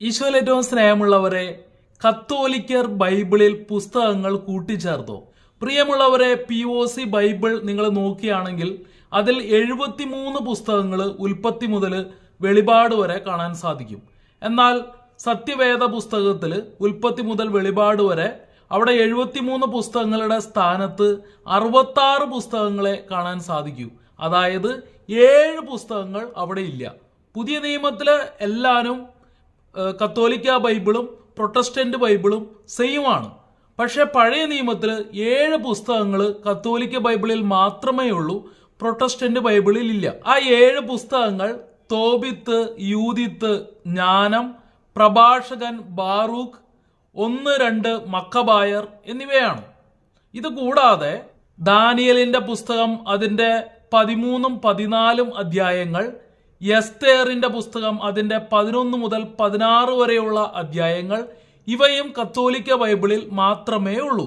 ഈശോയിൽ ഏറ്റവും സ്നേഹമുള്ളവരെ കത്തോലിക്കർ ബൈബിളിൽ പുസ്തകങ്ങൾ കൂട്ടിച്ചേർത്തോ. പ്രിയമുള്ളവരെ പി ഒ സി ബൈബിൾ നിങ്ങൾ നോക്കുകയാണെങ്കിൽ അതിൽ എഴുപത്തിമൂന്ന് പുസ്തകങ്ങൾ ഉൽപ്പത്തി മുതൽ വെളിപാട് വരെ കാണാൻ സാധിക്കും. എന്നാൽ സത്യവേദ പുസ്തകത്തിൽ ഉൽപ്പത്തി മുതൽ വെളിപാട് വരെ അവിടെ എഴുപത്തിമൂന്ന് പുസ്തകങ്ങളുടെ സ്ഥാനത്ത് അറുപത്താറ് പുസ്തകങ്ങളെ കാണാൻ സാധിക്കൂ. അതായത് ഏഴ് പുസ്തകങ്ങൾ അവിടെ ഇല്ല. പുതിയ നിയമത്തിലെ എല്ലാവരും കത്തോലിക്ക ബൈബിളും പ്രൊട്ടസ്റ്റന്റ് ബൈബിളും സെയിം ആണ് പക്ഷേ പഴയ നിയമത്തിൽ ഏഴ് പുസ്തകങ്ങൾ കത്തോലിക്ക ബൈബിളിൽ മാത്രമേ ഉള്ളൂ പ്രൊട്ടസ്റ്റന്റ് ബൈബിളിൽ ഇല്ല. ആ ഏഴ് പുസ്തകങ്ങൾ തോബിത്ത് യൂതിത്ത് ജ്ഞാനം പ്രഭാഷകൻ ബാറൂഖ് ഒന്ന് രണ്ട് മക്കബായർ എന്നിവയാണ്. ഇത് കൂടാതെ ദാനിയലിന്റെ പുസ്തകം അതിന്റെ പതിമൂന്നും പതിനാലും അധ്യായങ്ങൾ എസ്തേറിന്റെ പുസ്തകം അതിന്റെ പതിനൊന്ന് മുതൽ പതിനാറ് വരെയുള്ള അധ്യായങ്ങൾ. ഇവയും കത്തോലിക്ക ബൈബിളിൽ മാത്രമേ ഉള്ളൂ.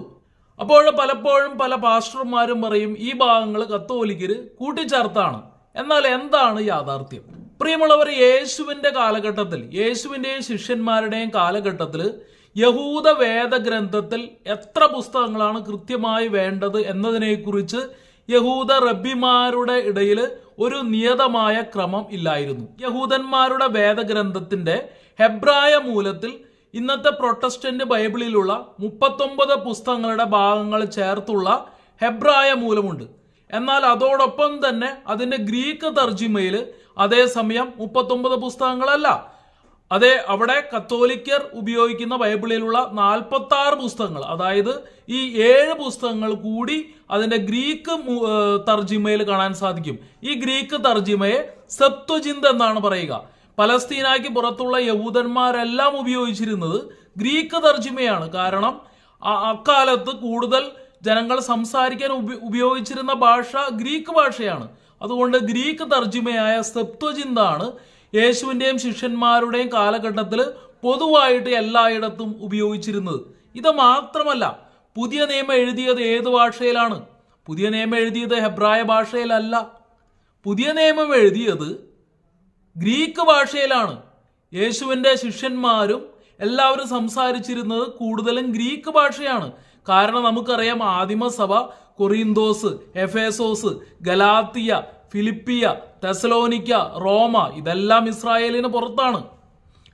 അപ്പോൾ പലപ്പോഴും പല പാസ്റ്റർമാരും പറയും ഈ ഭാഗങ്ങൾ കത്തോലിക്കര് കൂട്ടിച്ചേർത്താണ്. എന്നാൽ എന്താണ് യാഥാർത്ഥ്യം? പ്രിയമുള്ളവർ യേശുവിന്റെ കാലഘട്ടത്തിൽ യേശുവിന്റെയും ശിഷ്യന്മാരുടെയും കാലഘട്ടത്തിൽ യഹൂദ വേദഗ്രന്ഥത്തിൽ എത്ര പുസ്തകങ്ങളാണ് കൃത്യമായി വേണ്ടത് എന്നതിനെക്കുറിച്ച് യഹൂദ റബ്ബിമാരുടെ ഇടയിൽ ഒരു നിയതമായ ക്രമം ഇല്ലായിരുന്നു. യഹൂദന്മാരുടെ വേദഗ്രന്ഥത്തിന്റെ ഹെബ്രായ മൂലത്തിൽ ഇന്നത്തെ പ്രൊട്ടസ്റ്റന്റ് ബൈബിളിലുള്ള മുപ്പത്തൊമ്പത് പുസ്തകങ്ങളുടെ ഭാഗങ്ങൾ ചേർത്തുള്ള ഹെബ്രായ മൂലമുണ്ട്. എന്നാൽ അതോടൊപ്പം തന്നെ അതിന്റെ ഗ്രീക്ക് തർജിമയിൽ അതേസമയം മുപ്പത്തൊമ്പത് പുസ്തകങ്ങളല്ല. അതെ അവിടെ കത്തോലിക്കർ ഉപയോഗിക്കുന്ന ബൈബിളിലുള്ള നാൽപ്പത്തി ആറ് പുസ്തകങ്ങൾ അതായത് ഈ ഏഴ് പുസ്തകങ്ങൾ കൂടി അതിന്റെ ഗ്രീക്ക് തർജിമയിൽ കാണാൻ സാധിക്കും. ഈ ഗ്രീക്ക് തർജിമയെ സെപ്ത്വജിന്ത് എന്നാണ് പറയുക. പലസ്തീനാക്ക് പുറത്തുള്ള യഹൂദന്മാരെല്ലാം ഉപയോഗിച്ചിരുന്നത് ഗ്രീക്ക് തർജിമയാണ് കാരണം അക്കാലത്ത് കൂടുതൽ ജനങ്ങൾ സംസാരിക്കാൻ ഉപ- ഉപയോഗിച്ചിരുന്ന ഭാഷ ഗ്രീക്ക് ഭാഷയാണ്. അതുകൊണ്ട് ഗ്രീക്ക് തർജിമയായ സെപ്ത്വജിന്താണ് യേശുവിന്റെയും ശിഷ്യന്മാരുടെയും കാലഘട്ടത്തിൽ പൊതുവായിട്ട് എല്ലായിടത്തും ഉപയോഗിച്ചിരുന്നത്. ഇത് മാത്രമല്ല പുതിയ നിയമം എഴുതിയത് ഏത് ഭാഷയിലാണ്? പുതിയ നിയമം എഴുതിയത് ഹെബ്രായ ഭാഷയിലല്ല. പുതിയ നിയമം എഴുതിയത് ഗ്രീക്ക് ഭാഷയിലാണ്. യേശുവിന്റെ ശിഷ്യന്മാരും എല്ലാവരും സംസാരിച്ചിരുന്നത് കൂടുതലും ഗ്രീക്ക് ഭാഷയാണ്. കാരണം നമുക്കറിയാം ആദിമസഭ കൊറിന്തോസ് എഫേസോസ് ഗലാത്തിയ ഫിലിപ്പിയ തെസലോനിക്ക റോമ ഇതെല്ലാം ഇസ്രായേലിന് പുറത്താണ്.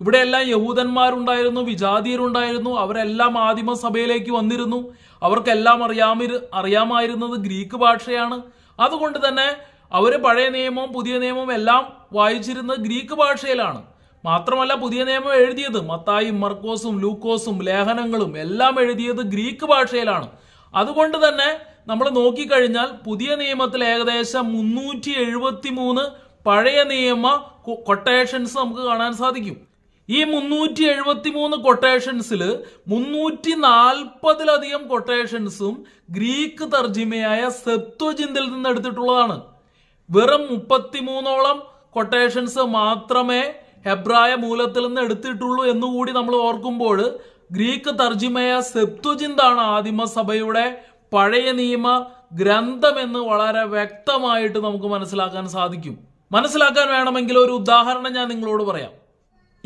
ഇവിടെയെല്ലാം യഹൂദന്മാരുണ്ടായിരുന്നു വിജാതീയരുണ്ടായിരുന്നു അവരെല്ലാം ആദിമ സഭയിലേക്ക് വന്നിരുന്നു. അവർക്കെല്ലാം അറിയാമി അറിയാമായിരുന്നത് ഗ്രീക്ക് ഭാഷയാണ്. അതുകൊണ്ട് തന്നെ അവർ പഴയ നിയമവും പുതിയ നിയമവും എല്ലാം വായിച്ചിരുന്നത് ഗ്രീക്ക് ഭാഷയിലാണ്. മാത്രമല്ല പുതിയ നിയമം എഴുതിയത് മത്തായും മർക്കോസും ലൂക്കോസും ലേഖനങ്ങളും എല്ലാം എഴുതിയത് ഗ്രീക്ക് ഭാഷയിലാണ്. അതുകൊണ്ട് തന്നെ നമ്മൾ നോക്കിക്കഴിഞ്ഞാൽ പുതിയ നിയമത്തിൽ ഏകദേശം മുന്നൂറ്റി എഴുപത്തി മൂന്ന് പഴയ നിയമ കൊട്ടേഷൻസ് നമുക്ക് കാണാൻ സാധിക്കും. ഈ മുന്നൂറ്റി എഴുപത്തി മൂന്ന് കൊട്ടേഷൻസിൽ മുന്നൂറ്റി നാൽപ്പതിലധികം കൊട്ടേഷൻസും ഗ്രീക്ക് തർജിമയായ സെപ്ത്വജിന്തിൽ നിന്ന് എടുത്തിട്ടുള്ളതാണ് വെറും മുപ്പത്തിമൂന്നോളം കൊട്ടേഷൻസ് മാത്രമേ ഹെബ്രായ മൂലത്തിൽ നിന്ന് എടുത്തിട്ടുള്ളൂ എന്നുകൂടി നമ്മൾ ഓർക്കുമ്പോൾ ഗ്രീക്ക് തർജിമയ സെപ്തുജിന്താണ് ആദിമസഭയുടെ പഴയ നിയമ ഗ്രന്ഥമെന്ന് വളരെ വ്യക്തമായിട്ട് നമുക്ക് മനസ്സിലാക്കാൻ സാധിക്കും. മനസ്സിലാക്കാൻ വേണമെങ്കിൽ ഒരു ഉദാഹരണം ഞാൻ നിങ്ങളോട് പറയാം.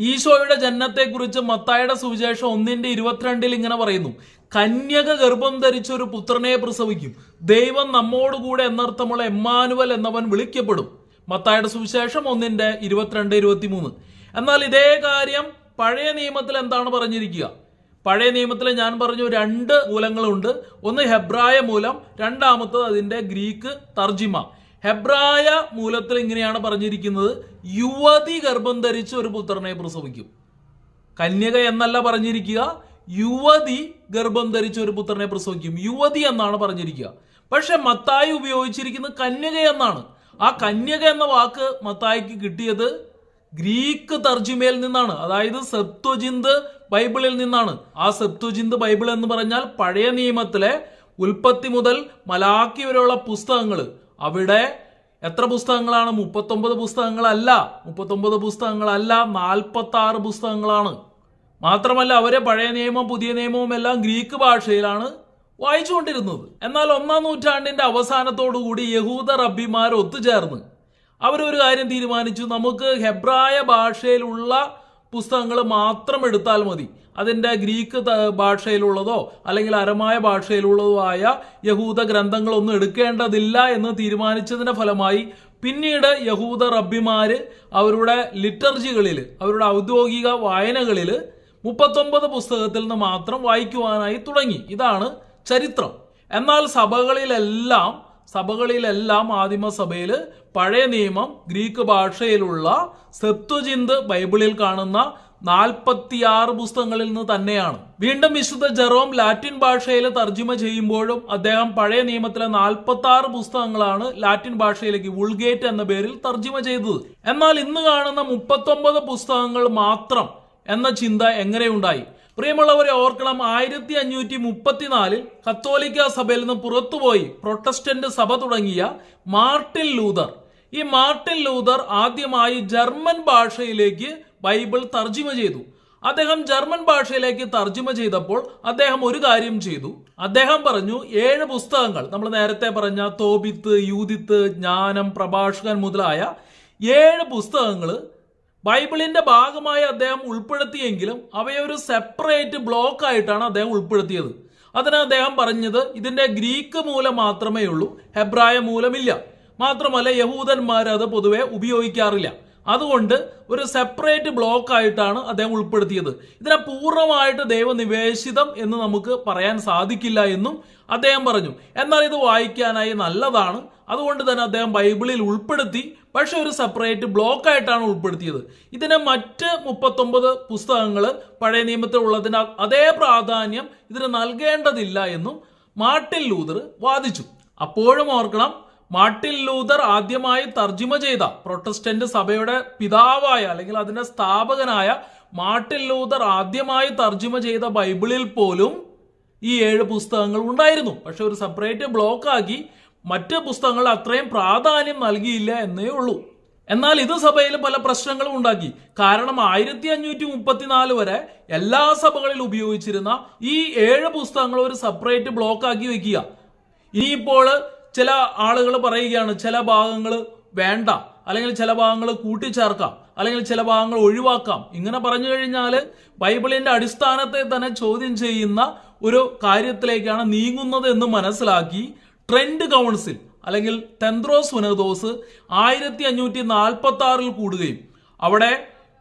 ഈശോയുടെ ജന്മത്തെക്കുറിച്ച് മത്തായുടെ സുവിശേഷം ഒന്നിന്റെ ഇരുപത്തിരണ്ടിൽ ഇങ്ങനെ പറയുന്നു. കന്യക ഗർഭം ധരിച്ച ഒരു പുത്രനെ പ്രസവിക്കും. ദൈവം നമ്മോടുകൂടെ എന്നർത്ഥമുള്ള എമ്മാനുവൽ എന്നവൻ വിളിക്കപ്പെടും. മത്തായുടെ സുവിശേഷം ഒന്നിന്റെ ഇരുപത്തിരണ്ട് ഇരുപത്തിമൂന്ന്. എന്നാൽ ഇതേ കാര്യം പഴയ നിയമത്തിൽ എന്താണ് പറഞ്ഞിരിക്കുക? പഴയ നിയമത്തിൽ ഞാൻ പറഞ്ഞു രണ്ട് മൂലങ്ങളുണ്ട്. ഒന്ന് ഹെബ്രായ മൂലം രണ്ടാമത്തത് അതിന്റെ ഗ്രീക്ക് തർജിമ ഹെബ്രായ മൂലത്തിൽ ഇങ്ങനെയാണ് പറഞ്ഞിരിക്കുന്നത് യുവതി ഗർഭം ധരിച്ച് ഒരു പുത്രനെ പ്രസവിക്കും. കന്യക എന്നല്ല പറഞ്ഞിരിക്കുക യുവതി ഗർഭം ധരിച്ച് ഒരു പുത്രനെ പ്രസവിക്കും. യുവതി എന്നാണ് പറഞ്ഞിരിക്കുക. പക്ഷെ മത്തായി ഉപയോഗിച്ചിരിക്കുന്നത് കന്യക എന്നാണ്. ആ കന്യക എന്ന വാക്ക് മത്തായിക്ക് കിട്ടിയത് ഗ്രീക്ക് തർജിമയിൽ നിന്നാണ്. അതായത് സെപ്തുജിന്ത് ബൈബിളിൽ നിന്നാണ്. ആ സെപ്തുജിന്ത് ബൈബിൾ എന്ന് പറഞ്ഞാൽ പഴയ നിയമത്തിലെ ഉൽപ്പത്തി മുതൽ മലാക്കി വരെയുള്ള പുസ്തകങ്ങൾ അവിടെ എത്ര പുസ്തകങ്ങളാണ്? മുപ്പത്തൊമ്പത് പുസ്തകങ്ങളല്ല. മുപ്പത്തൊമ്പത് പുസ്തകങ്ങളല്ല നാൽപ്പത്തി ആറ് പുസ്തകങ്ങളാണ്. മാത്രമല്ല അവരെ പഴയ നിയമവും പുതിയ നിയമവും എല്ലാം ഗ്രീക്ക് ഭാഷയിലാണ് വായിച്ചുകൊണ്ടിരുന്നത്. എന്നാൽ ഒന്നാം നൂറ്റാണ്ടിന്റെ അവസാനത്തോടുകൂടി യഹൂദ റബ്ബിമാർ ഒത്തുചേർന്ന് അവരൊരു കാര്യം തീരുമാനിച്ചു. നമുക്ക് ഹെബ്രായ ഭാഷയിലുള്ള പുസ്തകങ്ങൾ മാത്രം എടുത്താൽ മതി. അതിന്റെ ഗ്രീക്ക് ഭാഷയിലുള്ളതോ അല്ലെങ്കിൽ അരമായ ഭാഷയിലുള്ളതോ ആയ യഹൂദ ഗ്രന്ഥങ്ങളൊന്നും എടുക്കേണ്ടതില്ല എന്ന് തീരുമാനിച്ചതിന്റെ ഫലമായി പിന്നീട് യഹൂദ റബ്ബിമാര് അവരുടെ ലിറ്റർജികളിൽ അവരുടെ ഔദ്യോഗിക വായനകളിൽ മുപ്പത്തൊമ്പത് പുസ്തകത്തിൽ നിന്ന് മാത്രം വായിക്കുവാനായി തുടങ്ങി. ഇതാണ് ചരിത്രം. എന്നാൽ സഭകളിലെല്ലാം സഭകളിലെല്ലാം ആദിമസഭയിൽ പഴയ നിയമം ഗ്രീക്ക് ഭാഷയിലുള്ള സെപ്തുജിന്ത് ബൈബിളിൽ കാണുന്ന നാൽപ്പത്തിയാറ് പുസ്തകങ്ങളിൽ നിന്ന് തന്നെയാണ്. വീണ്ടും വിശുദ്ധ ജെറോം ലാറ്റിൻ ഭാഷയിൽ തർജിമ ചെയ്യുമ്പോഴും അദ്ദേഹം പഴയ നിയമത്തിലെ നാൽപ്പത്തി ആറ് പുസ്തകങ്ങളാണ് ലാറ്റിൻ ഭാഷയിലേക്ക് വുൾഗേറ്റ് എന്ന പേരിൽ തർജിമ ചെയ്തത്. എന്നാൽ ഇന്ന് കാണുന്ന മുപ്പത്തൊമ്പത് പുസ്തകങ്ങൾ മാത്രം എന്ന ചിന്ത എങ്ങനെയുണ്ടായി? പ്രിയമുള്ളവരെ ഓർക്കണം ആയിരത്തി അഞ്ഞൂറ്റി മുപ്പത്തിനാലിൽ കത്തോലിക്ക സഭയിൽ നിന്ന് പുറത്തുപോയി പ്രൊട്ടസ്റ്റന്റ് സഭ തുടങ്ങിയ മാർട്ടിൻ ലൂതർ. ഈ മാർട്ടിൻ ലൂതർ ആദ്യമായി ജർമ്മൻ ഭാഷയിലേക്ക് ബൈബിൾ തർജിമ ചെയ്തു. അദ്ദേഹം ജർമ്മൻ ഭാഷയിലേക്ക് തർജിമ ചെയ്തപ്പോൾ അദ്ദേഹം ഒരു കാര്യം ചെയ്തു. അദ്ദേഹം പറഞ്ഞു ഏഴ് പുസ്തകങ്ങൾ നമ്മൾ നേരത്തെ പറഞ്ഞ തോബിത്ത് യൂതിത്ത് ജ്ഞാനം പ്രഭാഷകൻ മുതലായ ഏഴ് പുസ്തകങ്ങൾ ബൈബിളിന്റെ ഭാഗമായി അദ്ദേഹം ഉൾപ്പെടുത്തിയെങ്കിലും അവയെ ഒരു സെപ്പറേറ്റ് ബ്ലോക്ക് ആയിട്ടാണ് അദ്ദേഹം ഉൾപ്പെടുത്തിയത്. അതിന് അദ്ദേഹം പറഞ്ഞത് ഇതിന്റെ ഗ്രീക്ക് മൂലം മാത്രമേ ഉള്ളൂ ഹെബ്രായ മൂലമില്ല. മാത്രമല്ല യഹൂദന്മാർ അത് പൊതുവെ ഉപയോഗിക്കാറില്ല. അതുകൊണ്ട് ഒരു സെപ്പറേറ്റ് ബ്ലോക്ക് ആയിട്ടാണ് അദ്ദേഹം ഉൾപ്പെടുത്തിയത്. ഇതിനെ പൂർണമായിട്ട് ദൈവനിവേശിതം എന്ന് നമുക്ക് പറയാൻ സാധിക്കില്ല എന്നും അദ്ദേഹം പറഞ്ഞു. എന്നാൽ ഇത് വായിക്കാനായി നല്ലതാണ്. അതുകൊണ്ട് തന്നെ അദ്ദേഹം ബൈബിളിൽ ഉൾപ്പെടുത്തി പക്ഷെ ഒരു സെപ്പറേറ്റ് ബ്ലോക്ക് ആയിട്ടാണ് ഉൾപ്പെടുത്തിയത്. ഇതിനെ മറ്റ് മുപ്പത്തൊമ്പത് പുസ്തകങ്ങൾ പഴയ നിയമത്തിൽ ഉള്ളതിന് അതേ പ്രാധാന്യം ഇതിന് നൽകേണ്ടതില്ല എന്നും മാർട്ടിൻ ലൂതർ വാദിച്ചു. അപ്പോഴും ഓർക്കണം മാർട്ടിൻ ലൂതർ ആദ്യമായി തർജിമ ചെയ്ത പ്രൊട്ടസ്റ്റന്റ് സഭയുടെ പിതാവായ അല്ലെങ്കിൽ അതിന്റെ സ്ഥാപകനായ മാർട്ടിൻ ലൂതർ ആദ്യമായി തർജിമ ചെയ്ത ബൈബിളിൽ പോലും ഈ ഏഴ് പുസ്തകങ്ങൾ ഉണ്ടായിരുന്നു. പക്ഷെ ഒരു സെപ്പറേറ്റ് ബ്ലോക്ക് ആക്കി മറ്റ് പുസ്തകങ്ങൾ അത്രയും പ്രാധാന്യം നൽകിയില്ല എന്നേ ഉള്ളൂ. എന്നാൽ ഇത് സഭയിൽ പല പ്രശ്നങ്ങളും ഉണ്ടാക്കി. കാരണം ആയിരത്തി അഞ്ഞൂറ്റി മുപ്പത്തിനാല് വരെ എല്ലാ സഭകളിലും ഉപയോഗിച്ചിരുന്ന ഈ ഏഴ് പുസ്തകങ്ങൾ ഒരു സെപ്പറേറ്റ് ബ്ലോക്ക് ആക്കി വെക്കുക. ഇനിയിപ്പോൾ ചില ആളുകൾ പറയുകയാണ് ചില ഭാഗങ്ങൾ വേണ്ട അല്ലെങ്കിൽ ചില ഭാഗങ്ങൾ കൂട്ടിച്ചേർക്കാം അല്ലെങ്കിൽ ചില ഭാഗങ്ങൾ ഒഴിവാക്കാം. ഇങ്ങനെ പറഞ്ഞു കഴിഞ്ഞാൽ ബൈബിളിന്റെ അടിസ്ഥാനത്തെ തന്നെ ചോദ്യം ചെയ്യുന്ന ഒരു കാര്യത്തിലേക്കാണ് നീങ്ങുന്നത് എന്ന് മനസ്സിലാക്കി ട്രെൻഡ് കൗൺസിൽ അല്ലെങ്കിൽ തെന്ത്രോസ് സുനദോസ് ആയിരത്തി അഞ്ഞൂറ്റി നാൽപ്പത്തി ആറിൽ കൂടുകയും. അവിടെ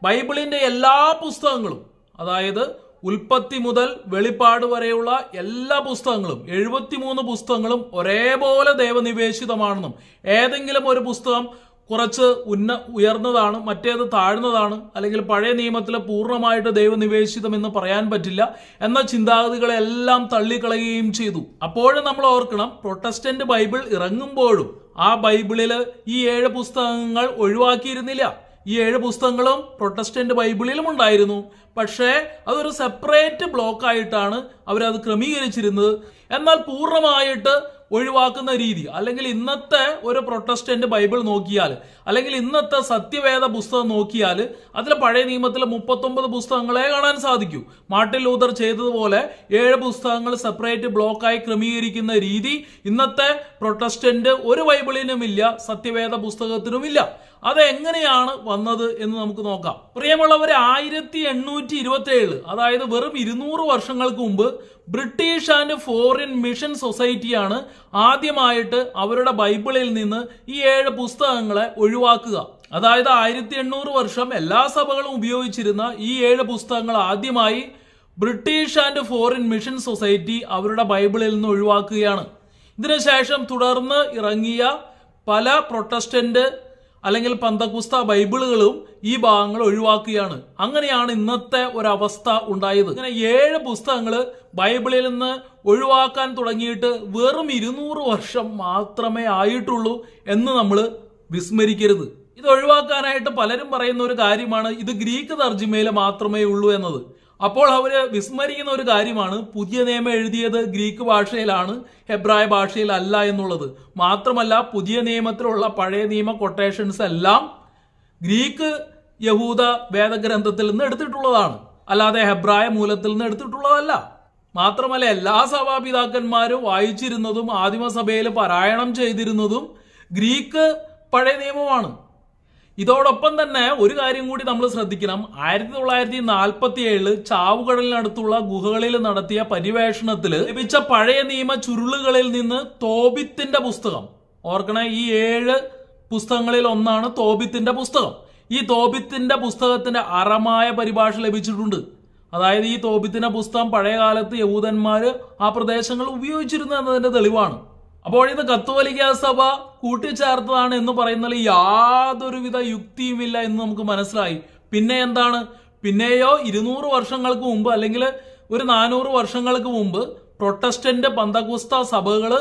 ബൈബിളിന്റെ എല്ലാ പുസ്തകങ്ങളും അതായത് ഉൽപ്പത്തി മുതൽ വെളിപ്പാട് വരെയുള്ള എല്ലാ പുസ്തകങ്ങളും എഴുപത്തിമൂന്ന് പുസ്തകങ്ങളും ഒരേപോലെ ദൈവനിവേശിതമാണെന്നും ഏതെങ്കിലും ഒരു പുസ്തകം കുറച്ച് ഉന്ന ഉയർന്നതാണ് മറ്റേത് താഴ്ന്നതാണ് അല്ലെങ്കിൽ പഴയ നിയമത്തിലെ പൂർണമായിട്ട് ദൈവനിവേശിതം എന്ന് പറയാൻ പറ്റില്ല എന്ന ചിന്താഗതികളെല്ലാം തള്ളിക്കളയുകയും ചെയ്തു. അപ്പോഴും നമ്മൾ ഓർക്കണം പ്രൊട്ടസ്റ്റന്റ് ബൈബിൾ ഇറങ്ങുമ്പോഴും ആ ബൈബിളിൽ ഈ ഏഴ് പുസ്തകങ്ങൾ ഒഴിവാക്കിയിരുന്നില്ല. ഈ ഏഴ് പുസ്തകങ്ങളും പ്രൊട്ടസ്റ്റന്റ് ബൈബിളിലും ഉണ്ടായിരുന്നു. പക്ഷേ അതൊരു സെപ്പറേറ്റ് ബ്ലോക്കായിട്ടാണ് അവരത് ക്രമീകരിച്ചിരുന്നത്. എന്നാൽ പൂർണമായിട്ട് ഒഴിവാക്കുന്ന രീതി അല്ലെങ്കിൽ ഇന്നത്തെ ഒരു പ്രൊട്ടസ്റ്റന്റ് ബൈബിൾ നോക്കിയാൽ അല്ലെങ്കിൽ ഇന്നത്തെ സത്യവേദ പുസ്തകം നോക്കിയാൽ അതിൽ പഴയ നിയമത്തിലെ മുപ്പത്തൊമ്പത് പുസ്തകങ്ങളെ കാണാൻ സാധിക്കൂ. മാർട്ടിൻ ലൂതർ ചെയ്തതുപോലെ ഏഴ് പുസ്തകങ്ങൾ സെപ്പറേറ്റ് ബ്ലോക്കായി ക്രമീകരിക്കുന്ന രീതി ഇന്നത്തെ പ്രൊട്ടസ്റ്റന്റ് ഒരു ബൈബിളിനുമില്ല സത്യവേദ പുസ്തകത്തിനുമില്ല. അത് എങ്ങനെയാണ് വന്നത് എന്ന് നമുക്ക് നോക്കാം. പ്രിയമുള്ളവരെ ആയിരത്തി എണ്ണൂറ്റി ഇരുപത്തി ഏഴ് അതായത് വെറും ഇരുന്നൂറ് വർഷങ്ങൾക്ക് മുമ്പ് ബ്രിട്ടീഷ് ആൻഡ് ഫോറിൻ മിഷൻ സൊസൈറ്റിയാണ് ആദ്യമായിട്ട് അവരുടെ ബൈബിളിൽ നിന്ന് ഈ ഏഴ് പുസ്തകങ്ങളെ ഒഴിവാക്കുക. അതായത് ആയിരത്തി എണ്ണൂറ് വർഷം എല്ലാ സഭകളും ഉപയോഗിച്ചിരുന്ന ഈ ഏഴ് പുസ്തകങ്ങൾ ആദ്യമായി British and foreign mission society അവരുടെ ബൈബിളിൽ നിന്ന് ഒഴിവാക്കുകയാണ്. ഇതിനുശേഷം തുടർന്ന് ഇറങ്ങിയ പല പ്രൊട്ടസ്റ്റന്റ് അല്ലെങ്കിൽ പന്തകുസ്ത ബൈബിളുകളും ഈ ഭാഗങ്ങൾ ഒഴിവാക്കുകയാണ്. അങ്ങനെയാണ് ഇന്നത്തെ ഒരവസ്ഥ ഉണ്ടായത്. ഇങ്ങനെ ഏഴ് പുസ്തകങ്ങൾ ബൈബിളിൽ നിന്ന് ഒഴിവാക്കാൻ തുടങ്ങിയിട്ട് വെറും ഇരുന്നൂറ് വർഷം മാത്രമേ ആയിട്ടുള്ളൂ എന്ന് നമ്മൾ വിസ്മരിക്കരുത്. ഇത് ഒഴിവാക്കാനായിട്ട് പലരും പറയുന്ന ഒരു കാര്യമാണ് ഇത് ഗ്രീക്ക് തർജിമയിൽ മാത്രമേ ഉള്ളൂ എന്നത്. അപ്പോൾ അവർ വിസ്മരിക്കുന്ന ഒരു കാര്യമാണ്. പുതിയ നിയമം എഴുതിയത് ഗ്രീക്ക് ഭാഷയിലാണ് ഹെബ്രായ ഭാഷയിലല്ല എന്നുള്ളത്. മാത്രമല്ല പുതിയ നിയമത്തിലുള്ള പഴയ നിയമ കൊട്ടേഷൻസ് എല്ലാം ഗ്രീക്ക് യഹൂദ വേദഗ്രന്ഥത്തിൽ നിന്ന് എടുത്തിട്ടുള്ളതാണ്. അല്ലാതെ ഹെബ്രായ മൂലത്തിൽ നിന്ന് എടുത്തിട്ടുള്ളതല്ല. മാത്രമല്ല എല്ലാ സഭാപിതാക്കന്മാരും വായിച്ചിരുന്നതും ആദിമസഭയിൽ പാരായണം ചെയ്തിരുന്നതും ഗ്രീക്ക് പഴയ നിയമമാണ്. ഇതോടൊപ്പം തന്നെ ഒരു കാര്യം കൂടി നമ്മൾ ശ്രദ്ധിക്കണം. ആയിരത്തി തൊള്ളായിരത്തി നാൽപ്പത്തി ഏഴിൽ ചാവുകടലിനടുത്തുള്ള ഗുഹകളിൽ നടത്തിയ പര്യവേഷണത്തിൽ ലഭിച്ച പഴയ നിയമ ചുരുളുകളിൽ നിന്ന് തോബിത്തിന്റെ പുസ്തകം. ഓർക്കണേ ഈ ഏഴ് പുസ്തകങ്ങളിൽ ഒന്നാണ് തോബിത്തിന്റെ പുസ്തകം. ഈ തോബിത്തിന്റെ പുസ്തകത്തിന്റെ അറമായ പരിഭാഷ ലഭിച്ചിട്ടുണ്ട്. അതായത് ഈ തോബിത്തിന്റെ പുസ്തകം പഴയ കാലത്ത് യഹൂദന്മാർ ആ പ്രദേശങ്ങൾ ഉപയോഗിച്ചിരുന്നു എന്നതിന്റെ തെളിവാണ്. അപ്പോൾ ഇത് കത്തോലിക്ക സഭ കൂട്ടിച്ചേർത്തതാണ് എന്ന് പറയുന്നതിൽ യാതൊരുവിധ യുക്തിയുമില്ല എന്ന് നമുക്ക് മനസ്സിലായി. പിന്നെ എന്താണ്? പിന്നെയോ ഇരുന്നൂറ് വർഷങ്ങൾക്ക് മുമ്പ് അല്ലെങ്കിൽ ഒരു നാനൂറ് വർഷങ്ങൾക്ക് മുമ്പ് പ്രൊട്ടസ്റ്റന്റ് പന്തകുസ്ത സഭകൾ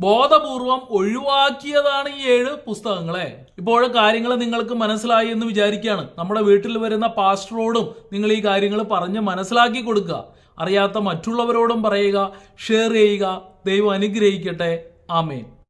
ബോധപൂർവം ഒഴിവാക്കിയതാണ് ഈ ഏഴ് പുസ്തകങ്ങളെ. ഇപ്പോൾ കാര്യങ്ങൾ നിങ്ങൾക്ക് മനസ്സിലായി എന്ന് വിചാരിക്കുകയാണ്. നമ്മുടെ വീട്ടിൽ വരുന്ന പാസ്റ്ററോടും നിങ്ങൾ ഈ കാര്യങ്ങൾ പറഞ്ഞ് മനസ്സിലാക്കി കൊടുക്കുക. അറിയാത്ത മറ്റുള്ളവരോടും പറയുക ഷെയർ ചെയ്യുക ദൈവം അനുഗ്രഹിക്കട്ടെ ആമേൻ